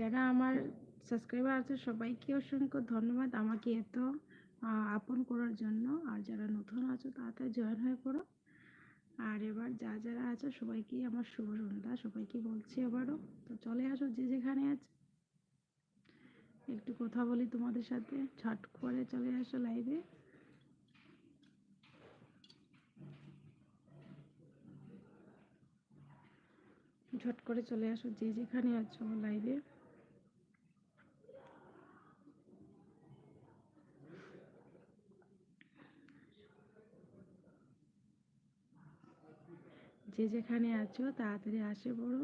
যারা আমার সাবস্ক্রাইবার আছে, সবাইকে অসংখ্য ধন্যবাদ আমাকে এত আপন করার জন্য। আর যারা নতুন আছো, তাড়াতাড়ি জয়েন হয়ে পড়ো। আর এবার যা যারা আছে সবাইকে আমার শুভ সন্ধ্যা। সবাইকে বলছি আবারও। তো চলে আসো যে যেখানে আছে। একটু কথা বলি তোমাদের সাথে। ছট করে চলে আসো লাইভে ঝট করে চলে আসো যে যেখানে আছো লাইভে যে যেখানে আছো তাড়াতাড়ি আসে পড়ো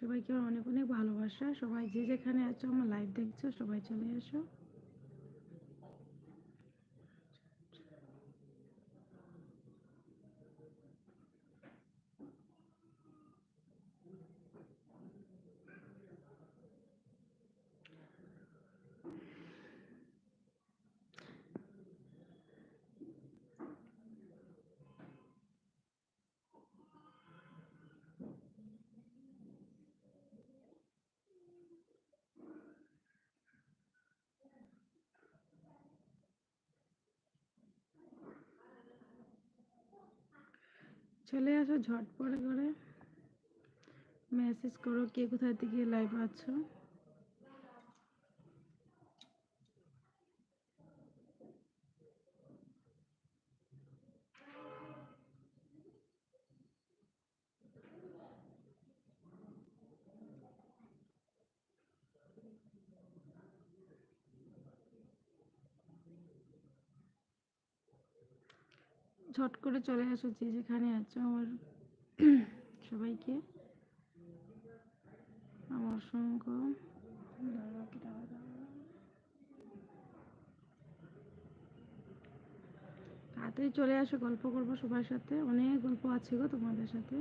সবাইকে অনেক অনেক ভালোবাসা। সবাই যে যেখানে আছো আমার লাইভ দেখছ সবাই চলে এসো। চলে আসো ঝটপট করে। মেসেজ করো কে কোথা থেকে লাইভ আছো। ঝট করে চলে আসো যে যেখানে আছো আমার সবাইকে। আমার অসংখ্য তাড়াতাড়ি চলে আসো, গল্প করব সবার সাথে। অনেক গল্প আছে গো তোমাদের সাথে।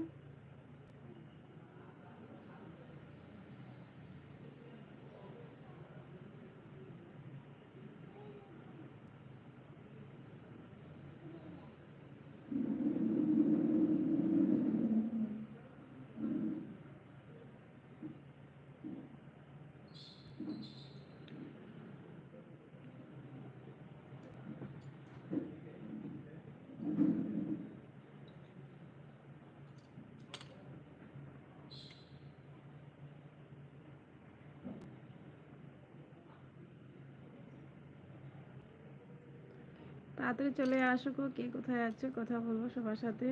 তাড়াতাড়ি চলে আসো গো কে কোথায় আছে কথা বলব সবার সাথে।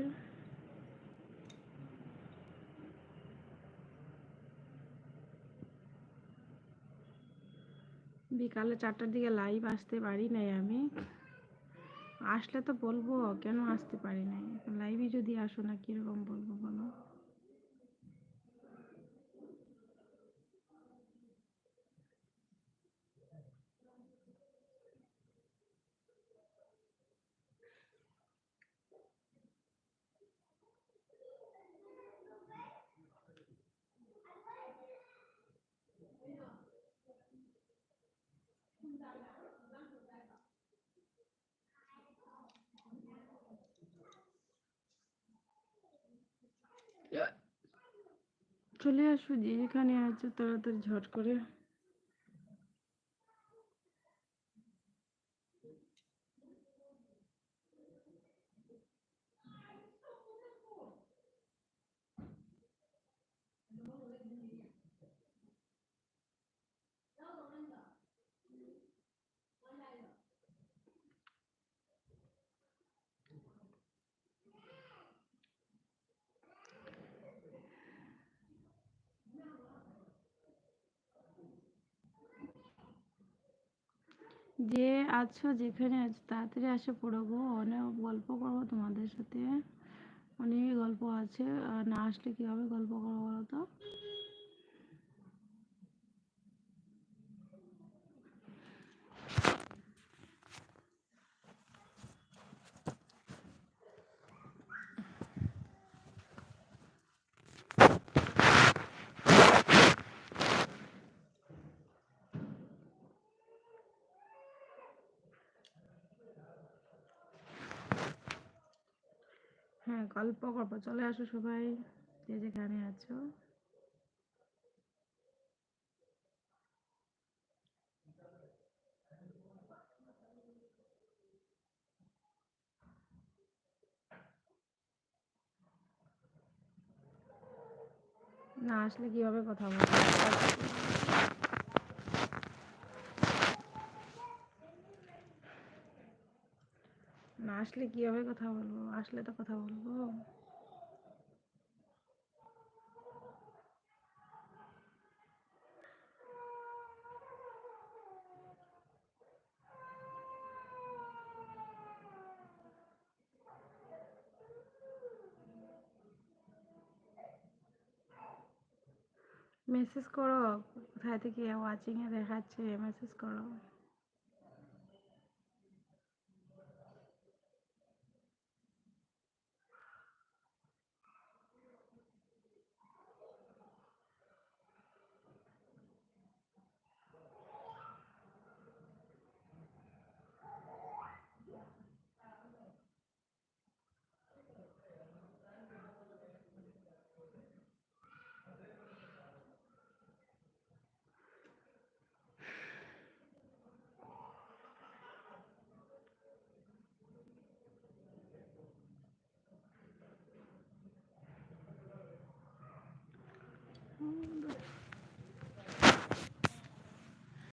বিকালে চারটার দিকে লাইভ আসতে পারি নাই আমি। আসলে তো বলব, কেন আসতে পারি নাই? লাইভে যদি আসো না, কীরকম বলব বলো? চলে আসো যে যেখানে আছো তাড়াতাড়ি ঝট করে। যে আছো, যেখানে আছো, তাড়াতাড়ি আসে পড়ব অনেক গল্প করব তোমাদের সাথে। অনেক গল্প আছে। আর না আসলে কীভাবে গল্প করব বলো তো? গল্প করব। চলে আসো সবাই যে যেখানে আছো। না আসলে কীভাবে কথা বলব না আসলে কীভাবে কথা বলব? আসলে তো কথা বলব। মেসেজ করো। কোথায় থেকে ওয়াচিং এ দেখাচ্ছে মেসেজ করো।